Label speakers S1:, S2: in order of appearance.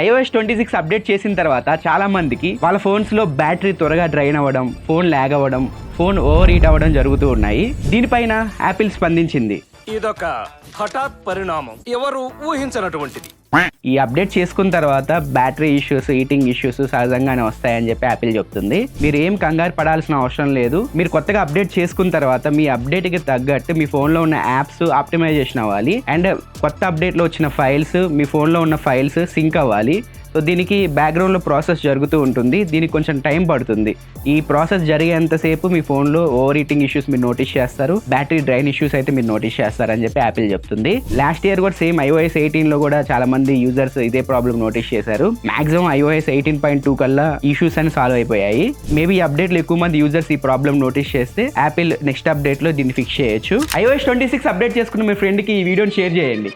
S1: IOS twenty six update చేసిన తర్వాత చాలా మందికి వాళ్ళ ఫోన్స్లో బ్యాటరీ త్వరగా డ్రైన్ అవ్వడం ఫోన్ ల్యాగ్ అవ్వడం ఫోన్ ఓవర్ హీట్ అవ్వడం జరుగుతూ ఉన్నాయి. దీనిపైన యాపిల్ స్పందించింది.
S2: ఇదొక హఠాత్ పరిణామం. ఎవరు ఊహించనటువంటిది.
S1: ఈ అప్డేట్ చేసుకున్న తర్వాత బ్యాటరీ ఇష్యూస్ హీటింగ్ ఇష్యూస్ సహజంగానే వస్తాయని చెప్పి యాపిల్ చెప్తుంది. మీరు ఏం కంగారు పడాల్సిన అవసరం లేదు. మీరు కొత్తగా అప్డేట్ చేసుకున్న తర్వాత మీ అప్డేట్కి తగ్గట్టు మీ ఫోన్లో ఉన్న యాప్స్ ఆప్టిమైజేషన్ అవ్వాలి. అండ్ కొత్త అప్డేట్లో వచ్చిన ఫైల్స్ మీ ఫోన్లో ఉన్న ఫైల్స్ సింక్ అవ్వాలి. సో దీనికి బ్యాక్గ్రౌండ్లో ప్రాసెస్ జరుగుతూ ఉంటుంది. దీనికి కొంచెం టైం పడుతుంది. ఈ ప్రాసెస్ జరిగేంతసేపు మీ ఫోన్లో ఓవర్ ఈటింగ్ ఇష్యూస్ మీరు నోటీస్ చేస్తారు. బ్యాటరీ డ్రైన్ ఇష్యూస్ అయితే మీరు నోటీస్ చేస్తారని చెప్పి యాపిల్ చెప్తుంది. లాస్ట్ ఇయర్ కూడా సేమ్ ఐఓఎస్ ఎయిటీన్లో కూడా చాలా మంది యూజర్స్ ఇదే ప్రాబ్లం నోటీస్ చేశారు. Maximum iOS eighteen point two కల్లా ఇష్యూస్ అని సాల్వ్ అయిపోయాయి. మేబీ ఈ అప్డేట్లో ఎక్కువ మంది యూజర్స్ ఈ ప్రాబ్లం నోటీస్ చేస్తే యాపిల్ నెక్స్ట్ అప్డేట్లో దీన్ని ఫిక్స్ చేయొచ్చు. ఐఓఎస్ ట్వంటీ సిక్స్ అప్డేట్ చేసుకున్న మీ ఫ్రెండ్కి ఈ వీడియోని షేర్ చేయండి.